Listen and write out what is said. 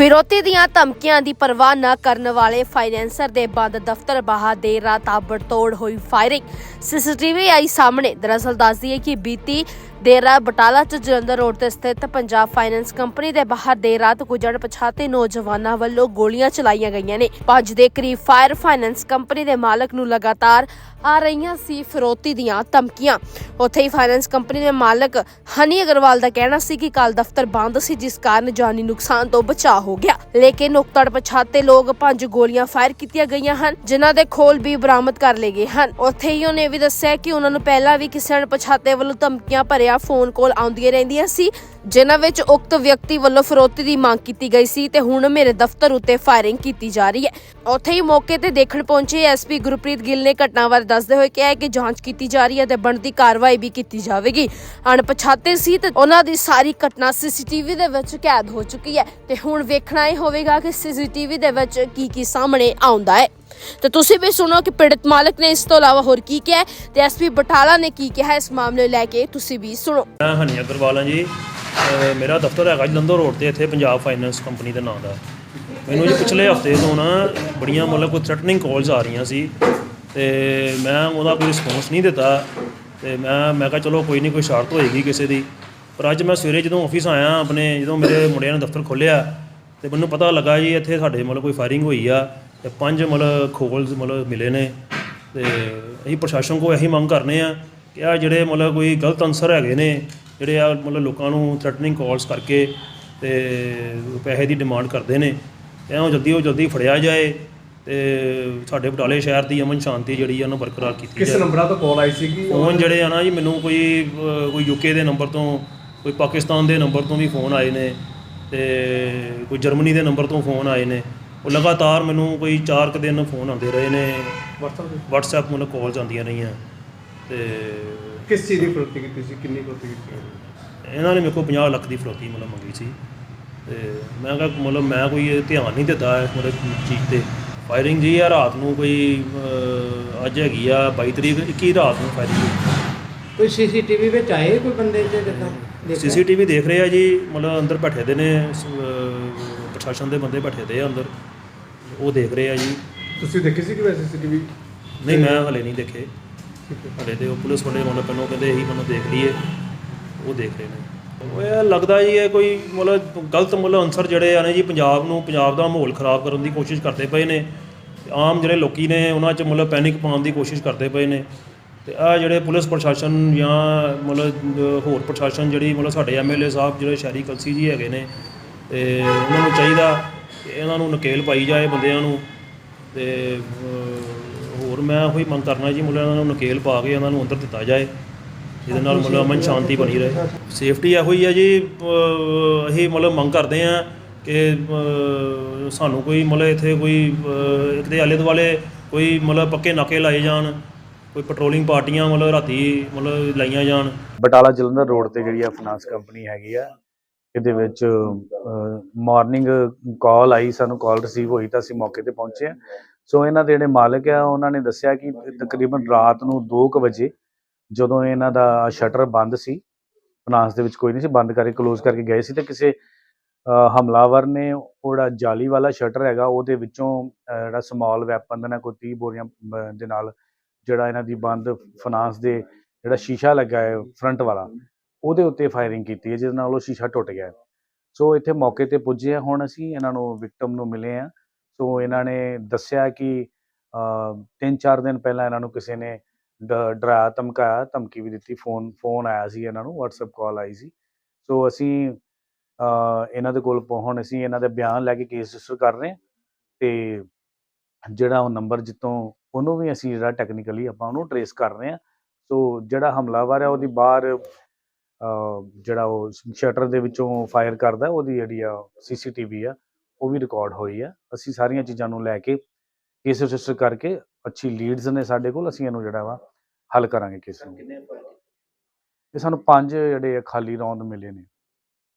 ਫਿਰੋਤੀ ਦੀਆਂ ਧਮਕੀਆਂ ਦੀ ਪਰਵਾਹ ਨਾ ਕਰਨ ਵਾਲੇ ਫਾਈਨੈਂਸਰ ਦੇ ਬੰਦ ਦਫ਼ਤਰ ਬਾਹਰ ਦੇਰ ਰਾਤ ਤਾਬੜਤੋੜ ਹੋਈ ਫਾਇਰਿੰਗ। ਸੀਸੀਟੀਵੀ ਆਈ ਸਾਹਮਣੇ। ਦਰਅਸਲ ਦੱਸਦੀ ਹੈ ਕਿ ਬੀਤੀ ਦੇਰ ਰਾਤ ਬਟਾਲਾ ਚ ਜਲੰਧਰ ਰੋਡ ਤੇ ਸਥਿਤ ਪੰਜਾਬ ਫਾਈਨੈਂਸ ਕੰਪਨੀ ਦੇ ਬਾਹਰ ਦੇਰ ਰਾਤ ਕੁਝ ਅਣਪਛਾਤੇ ਨੌਜਵਾਨਾਂ ਵੱਲੋਂ ਗੋਲੀਆਂ ਚਲਾਈਆਂ ਗਈਆਂ ਨੇ। ਪੰਜ ਦੇ ਕਰੀਬ ਫਾਇਰ ਫਾਈਨੈਂਸ ਕੰਪਨੀ ਦੇ ਮਾਲਕ ਨੂੰ ਲਗਾਤਾਰ ਆ ਰਹੀਆਂ ਸੀ ਫਿਰੋਤੀ ਦੀਆਂ ਧਮਕੀਆਂ। ਉੱਥੇ ਹੀ ਫਾਈਨੈਂਸ ਕੰਪਨੀ ਦੇ ਮਾਲਕ ਹਨੀ ਅਗਰਵਾਲ ਦਾ ਕਹਿਣਾ ਸੀ ਕਿ ਕੱਲ ਦਫ਼ਤਰ ਬੰਦ ਸੀ, ਜਿਸ ਕਾਰਨ ਜਾਨੀ ਨੁਕਸਾਨ ਤੋਂ ਬਚਾਅ ਹੋ ਗਿਆ। ਲੇਕਿਨ ਉਕਤੜ ਪਛਾਤੇ ਲੋਕ ਪੰਜ ਗੋਲੀਆਂ ਫਾਇਰ ਕੀਤੀਆਂ ਗਈਆਂ ਹਨ, ਜਿਨ੍ਹਾਂ ਦੇ ਖੋਲ ਵੀ ਬਰਾਮਦ ਕਰ ਲਏ ਗਏ ਹਨ। ਉੱਥੇ ਹੀ ਉਹਨੇ ਇਹ ਵੀ ਦੱਸਿਆ ਕਿ ਉਹਨਾਂ ਨੂੰ ਪਹਿਲਾਂ ਵੀ ਕਿਸੇ ਅਣਪਛਾਤੇ ਵੱਲੋਂ ਧਮਕੀਆਂ ਭਰਿਆ ਫੋਨ ਕਾਲ ਆਉਂਦੀਆਂ ਰਹਿੰਦੀਆਂ ਸੀ। ਜਿਨ੍ਹਾਂ ਵਿੱਚ ਉਕਤ ਵਿਅਕਤੀ ਵੱਲੋਂ ਫਿਰੌਤੀ ਦੀ ਮੰਗ ਕੀਤੀ ਗਈ ਸੀ ਤੇ ਹੁਣ ਮੇਰੇ ਦਫ਼ਤਰ ਉੱਤੇ ਫਾਇਰਿੰਗ ਕੀਤੀ ਜਾ ਰਹੀ ਹੈ। ਉੱਥੇ ਹੀ ਮੌਕੇ ਤੇ ਦੇਖਣ ਪਹੁੰਚੇ ਐਸਪੀ ਗੁਰਪ੍ਰੀਤ ਗਿੱਲ ਨੇ ਘਟਨਾ ਬਾਰੇ ਦੱਸਦੇ ਹੋਏ ਕਿਹਾ ਕਿ ਜਾਂਚ ਕੀਤੀ ਜਾ ਰਹੀ ਹੈ ਤੇ ਬਣਦੀ ਕਾਰਵਾਈ ਵੀ ਕੀਤੀ ਜਾਵੇਗੀ। ਅਣਪਛਾਤੇ ਸੀ ਤੇ ਉਹਨਾਂ ਦੀ ਸਾਰੀ ਘਟਨਾ ਸੀਸੀਟੀਵੀ ਦੇ ਵਿੱਚ ਕੈਦ ਹੋ ਚੁੱਕੀ ਹੈ ਤੇ ਹੁਣ ਵੇਖਣਾ ਇਹ ਹੋਵੇਗਾ ਕਿ ਸੀਸੀਟੀਵੀ ਦੇ ਵਿੱਚ ਕੀ ਕੀ ਸਾਹਮਣੇ ਆਉਂਦਾ ਹੈ। ਤੇ ਤੁਸੀਂ ਵੀ ਸੁਣੋ ਕਿ ਪੀੜਤ ਮਾਲਕ ਨੇ ਇਸ ਤੋਂ ਇਲਾਵਾ ਹੋਰ ਕੀ ਕਿਹਾ ਹੈ ਤੇ ਐਸਪੀ ਬਟਾਲਾ ਨੇ ਕੀ ਕਿਹਾ ਇਸ ਮਾਮਲੇ ਲੈ ਕੇ ਤੁਸੀਂ ਵੀ ਸੁਣੋ। ਮੈਂ ਹਨੀ ਅਗਰਵਾਲ ਜੀ। ਅਹ, ਮੇਰਾ ਦਫ਼ਤਰ ਹੈਗਾ ਜਲੰਧਰ ਰੋਡ ਤੇ, ਇੱਥੇ ਪੰਜਾਬ ਫਾਈਨੈਂਸ ਕੰਪਨੀ ਦੇ ਨਾਂ ਦਾ। ਮੈਨੂੰ ਜੀ ਪਿਛਲੇ ਹਫ਼ਤੇ ਤੋਂ ਨਾ ਬੜੀਆਂ ਮਤਲਬ ਕੋਈ ਥ੍ਰੈਟਨਿੰਗ ਕਾਲਸ ਆ ਰਹੀਆਂ ਸੀ ਤੇ ਮੈਂ ਉਹਦਾ ਕੋਈ ਰਿਸਪੌਂਸ ਨਹੀਂ ਦਿੱਤਾ ਤੇ ਮੈਂ ਮੈਂ ਕਿਹਾ ਚਲੋ ਕੋਈ ਨਹੀਂ, ਕੋਈ ਸ਼ਰਤ ਹੋਏਗੀ ਕਿਸੇ ਦੀ। ਪਰ ਅੱਜ ਮੈਂ ਸਵੇਰੇ ਜਦੋਂ ਆਫਿਸ ਆਇਆ, ਆਪਣੇ ਜਦੋਂ ਮੇਰੇ ਮੁੰਡਿਆਂ ਨੇ ਦਫ਼ਤਰ ਖੋਲ੍ਹਿਆ ਤੇ ਮੈਨੂੰ ਪਤਾ ਲੱਗਾ ਜੀ ਇੱਥੇ ਸਾਡੇ ਮਤਲਬ ਕੋਈ ਫਾਇਰਿੰਗ ਹੋਈ ਆ ਤੇ ਪੰਜ ਮਤਲਬ ਖੋਲਸ ਮਤਲਬ ਮਿਲੇ ਨੇ ਤੇ ਅਸੀਂ ਪ੍ਰਸ਼ਾਸਨ ਕੋਲ ਇਹੀ ਮੰਗ ਕਰਨੇ ਆ ਕਿ ਆ ਜਿਹੜੇ ਮਤਲਬ ਕੋਈ ਗਲਤ ਅਨਸਰ ਹੈਗੇ ਨੇ ਜਿਹੜੇ ਆ ਮਤਲਬ ਲੋਕਾਂ ਨੂੰ ਥ੍ਰੈਟਨਿੰਗ ਕਾਲਸ ਕਰਕੇ ਤੇ ਪੈਸੇ ਦੀ ਡਿਮਾਂਡ ਕਰਦੇ ਨੇ ਉਹ ਜਲਦੀ ਉਹ ਜਲਦੀ ਫੜਿਆ ਜਾਏ ਤੇ ਸਾਡੇ ਬਟਾਲੇ ਸ਼ਹਿਰ ਦੀ ਅਮਨ ਸ਼ਾਂਤੀ ਜਿਹੜੀ ਆ ਉਹਨੂੰ ਬਰਕਰਾਰ ਕੀਤੀ ਕਿਸ ਜਾਏ। ਨੰਬਰਾਂ ਤੋਂ ਕਾਲ ਆਈ ਸੀਗੀ? ਫੋਨ ਜਿਹੜੇ ਆ ਨਾ ਜੀ ਮੈਨੂੰ ਕੋਈ ਕੋਈ ਯੂਕੇ ਦੇ ਨੰਬਰ ਤੋਂ ਕੋਈ ਪਾਕਿਸਤਾਨ ਦੇ ਨੰਬਰ ਤੋਂ ਵੀ ਫੋਨ ਆਏ ਨੇ ਤੇ ਕੋਈ ਜਰਮਨੀ ਦੇ ਨੰਬਰ ਤੋਂ ਫੋਨ ਆਏ ਨੇ। ਉਹ ਲਗਾਤਾਰ ਮੈਨੂੰ ਕੋਈ 4 ਕੁ ਦਿਨ ਫੋਨ ਆਉਂਦੇ ਰਹੇ ਨੇ। WhatsApp ਮਤਲਬ ਕਾਲਸ ਆਉਂਦੀਆਂ ਰਹੀਆਂ ਤੇ ਕਿਸ ਚੀਜ਼ ਦੀ ਫਰੋਤੀ ਕੀਤੀ ਸੀ? ਕਿੰਨੀ ਫਰੋਤੀ ਕੀਤੀ ਇਹਨਾਂ ਨੇ ਮੇਰੇ ਕੋਲ 50 ਲੱਖ ਦੀ ਫਰੋਤੀ ਮਤਲਬ ਮੰਗੀ ਸੀ। ਤੇ ਮੈਂ ਕਿਹਾ ਮਤਲਬ ਮੈਂ ਕੋਈ ਇਹ ਧਿਆਨ ਨਹੀਂ ਦਿੱਤਾ ਇਸ ਮਤਲਬ ਚੀਜ਼ ਤੇ। ਫਾਇਰਿੰਗ ਜੀ ਆ ਰਾਤ ਨੂੰ ਕੋਈ ਅੱਜ ਹੈਗੀ ਆ 22 ਤਰੀਕ 21 ਰਾਤ ਨੂੰ ਫਾਇਰਿੰਗ ਹੋਈ। ਕੋਈ ਸੀਸੀਟੀਵੀ ਵਿੱਚ ਆਏ ਕੋਈ ਬੰਦੇ ਜੇ ਜਿੱਦਾਂ ਦੇਖਿਆ? ਸੀਸੀਟੀਵੀ ਦੇਖ ਰਹੇ ਆ ਜੀ ਮਤਲਬ ਅੰਦਰ ਬੈਠੇ ਦੇ ਨੇ ਪ੍ਰਸ਼ਾਸਨ ਦੇ ਬੰਦੇ ਬੈਠੇ ਦੇ ਆ ਅੰਦਰ। ਉਹ ਦੇਖ ਰਹੇ ਆ ਜੀ। ਤੁਸੀਂ ਦੇਖੀ ਸੀ ਕਿ ਵੈਸੇ ਸੀਸੀਟੀਵੀ? ਨਹੀਂ ਮੈਂ ਹਲੇ ਨਹੀਂ ਦੇਖੇ। ਹਲੇ ਤੇ ਉਹ ਪੁਲਿਸ ਵਾਲੇ ਮਤਲਬ ਪਹਿਲਾਂ ਕਹਿੰਦੇ ਇਹੀ ਮੈਨੂੰ ਦੇਖ ਲਈਏ। ਉਹ ਦੇਖ ਰਹੇ ਨੇ। ਉਹ ਇਹ ਲੱਗਦਾ ਜੀ ਇਹ ਕੋਈ ਮਤਲਬ ਗਲਤ ਮਤਲਬ ਅਨਸਰ ਜਿਹੜੇ ਆ ਨੇ ਜੀ, ਪੰਜਾਬ ਨੂੰ, ਪੰਜਾਬ ਦਾ ਮਾਹੌਲ ਖਰਾਬ ਕਰਨ ਦੀ ਕੋਸ਼ਿਸ਼ ਕਰਦੇ ਪਏ ਨੇ। ਆਮ ਜਿਹੜੇ ਲੋਕੀ ਨੇ, ਉਹਨਾਂ 'ਚ ਮਤਲਬ ਪੈਨਿਕ ਪਾਉਣ ਦੀ ਕੋਸ਼ਿਸ਼ ਕਰਦੇ ਪਏ ਨੇ। ਤੇ ਆ ਜਿਹੜੇ ਪੁਲਿਸ ਪ੍ਰਸ਼ਾਸਨ ਜਾਂ ਮਤਲਬ ਹੋਰ ਪ੍ਰਸ਼ਾਸਨ ਜਿਹੜੀ ਮਤਲਬ ਸਾਡੇ ਐਮਐਲਏ ਸਾਹਿਬ, ਜਿਹੜੇ ਸ਼ਹਿਰੀ ਕਲਸੀ ਜੀ ਹੈਗੇ ਨੇ, ਤੇ ਉਹਨਾਂ ਨੂੰ ਚਾਹੀਦਾ ਇਹਨਾਂ ਨੂੰ ਨਕੇਲ ਪਾਈ ਜਾਏ ਬੰਦਿਆਂ ਨੂੰ। ਤੇ ਹੋਰ ਮੈਂ ਉਹੀ ਮੰਗ ਕਰਨਾ ਜੀ ਮੁੱਲਾ ਇਹਨਾਂ ਨੂੰ ਨਕੇਲ ਪਾ ਕੇ ਇਹਨਾਂ ਨੂੰ ਅੰਦਰ ਦਿੱਤਾ ਜਾਏ, ਜਿਹਦੇ ਨਾਲ ਮਤਲਬ ਅਮਨ ਸ਼ਾਂਤੀ ਬਣੀ ਰਹੇ। ਸੇਫਟੀ ਇਹੋ ਹੀ ਹੈ ਜੀ ਅਸੀਂ ਮਤਲਬ ਮੰਗ ਕਰਦੇ ਆ ਕਿ ਸਾਨੂੰ ਕੋਈ ਮਤਲਬ ਇੱਥੇ ਕੋਈ ਇੱਕ ਦੇ ਆਲੇ ਦੁਆਲੇ ਕੋਈ ਮਤਲਬ ਪੱਕੇ ਨਾਕੇ ਲਾਏ ਜਾਣ, ਕੋਈ ਪੈਟਰੋਲਿੰਗ ਪਾਰਟੀਆਂ ਮਤਲਬ ਰਾਤੀ ਮਤਲਬ ਲਾਈਆਂ ਜਾਣ। ਬਟਾਲਾ ਜਲੰਧਰ ਰੋਡ ਤੇ ਜਿਹੜੀ ਆ ਫਾਈਨਾਂਸ ਕੰਪਨੀ ਹੈਗੀ ਆ, ਇਹਦੇ ਵਿੱਚ ਮਾਰਨਿੰਗ ਕਾਲ ਆਈ, ਸਾਨੂੰ ਕਾਲ ਰਿਸੀਵ ਹੋਈ ਤਾਂ ਅਸੀਂ ਮੌਕੇ ਤੇ ਪਹੁੰਚੇ ਆ ਸੋ ਇਹਨਾਂ ਦੇ ਜਿਹੜੇ ਮਾਲਕ ਆ ਉਹਨਾਂ ਨੇ ਦੱਸਿਆ ਕਿ ਤਕਰੀਬਨ ਰਾਤ ਨੂੰ 2:00 ਵਜੇ ਜਦੋਂ ਇਹਨਾਂ ਦਾ ਸ਼ਟਰ ਬੰਦ ਸੀ ਫਾਈਨਾਂਸ ਦੇ ਵਿੱਚ ਕੋਈ ਨਹੀਂ ਸੀ ਬੰਦ ਕਰਕੇ ਕਲੋਜ਼ ਕਰਕੇ ਗਏ ਸੀ ਤੇ ਕਿਸੇ ਹਮਲਾਵਰ ਨੇ ਉਹ ਜਿਹੜਾ ਜਾਲੀ ਵਾਲਾ ਸ਼ਟਰ ਹੈਗਾ ਉਹਦੇ ਵਿੱਚੋਂ ਜਿਹੜਾ ਸਮਾਲ ਵੈਪਨ ਦਾ ਨਾ ਕੋਈ 30 ਬੋਰੀਆਂ ਦੇ ਨਾਲ ਜਿਹੜਾ ਇਹਨਾਂ ਦੀ ਬੰਦ ਫਾਈਨਾਂਸ ਦੇ ਜਿਹੜਾ ਸ਼ੀਸ਼ਾ ਲੱਗਾ ਹੈ ਫਰੰਟ ਵਾਲਾ ਉਹਦੇ ਉੱਤੇ ਫਾਇਰਿੰਗ ਕੀਤੀ ਹੈ ਜਿਸ ਨਾਲ ਉਹ ਸ਼ੀਸ਼ਾ ਟੁੱਟ ਗਿਆ। ਸੋ ਇੱਥੇ ਮੌਕੇ ਤੇ ਪੁੱਜੇ ਹੁਣ ਅਸੀਂ ਇਹਨਾਂ ਨੂੰ ਵਿਕਟਮ ਨੂੰ ਮਿਲੇ ਆ ਸੋ ਇਹਨਾਂ ਨੇ ਦੱਸਿਆ ਕਿ ਤਿੰਨ ਚਾਰ ਦਿਨ ਪਹਿਲਾਂ ਇਹਨਾਂ ਨੂੰ ਕਿਸੇ ਨੇ ਡਰਾਇਆ, ਧਮਕਾਇਆ, ਧਮਕੀ ਵੀ ਦਿੱਤੀ, ਫੋਨ ਫੋਨ ਆਇਆ ਸੀ ਇਹਨਾਂ ਨੂੰ, WhatsApp ਕਾਲ ਆਈ ਸੀ। ਸੋ ਅਸੀਂ ਇਹਨਾਂ ਦੇ ਕੋਲ ਪਹੁੰਚਣ, ਅਸੀਂ ਇਹਨਾਂ ਦੇ ਬਿਆਨ ਲੈ ਕੇ ਕੇਸ ਰਜਿਸਟਰ ਕਰ ਰਹੇ ਹਾਂ ਤੇ ਜਿਹੜਾ ਉਹ ਨੰਬਰ ਜਿੱਤੋਂ ਉਹਨੂੰ ਵੀ ਅਸੀਂ ਜਿਹੜਾ ਟੈਕਨੀਕਲੀ ਆਪਾਂ ਉਹਨੂੰ ਟਰੇਸ ਕਰ ਰਹੇ ਹਾਂ। ਸੋ ਜਿਹੜਾ ਹਮਲਾਵਰ ਹੈ ਉਹਦੀ ਬਾਹਰ ਜਿਹੜਾ ਉਹ ਸ਼ਟਰ ਦੇ ਵਿੱਚੋਂ ਫਾਇਰ ਕਰਦਾ, ਉਹਦੀ ਜਿਹੜੀ ਆ ਸੀਸੀਟੀਵੀ ਆ ਉਹ ਵੀ ਰਿਕਾਰਡ ਹੋਈ ਆ। ਅਸੀਂ ਸਾਰੀਆਂ ਚੀਜ਼ਾਂ ਨੂੰ ਲੈ ਕੇ ਕੇਸ ਰਜਿਸਟਰ ਕਰਕੇ ਅੱਛੀ ਲੀਡਸ ਨੇ ਸਾਡੇ ਕੋਲ ਅਸੀਂ ਇਹਨੂੰ ਜਿਹੜਾ ਵਾ ਹੱਲ ਕਰਾਂਗੇ ਕੇਸ ਨੂੰ। ਇਹ ਸਾਨੂੰ ਪੰਜ ਜਿਹੜੇ ਖਾਲੀ ਰੌਂਦ ਮਿਲੇ ਨੇ।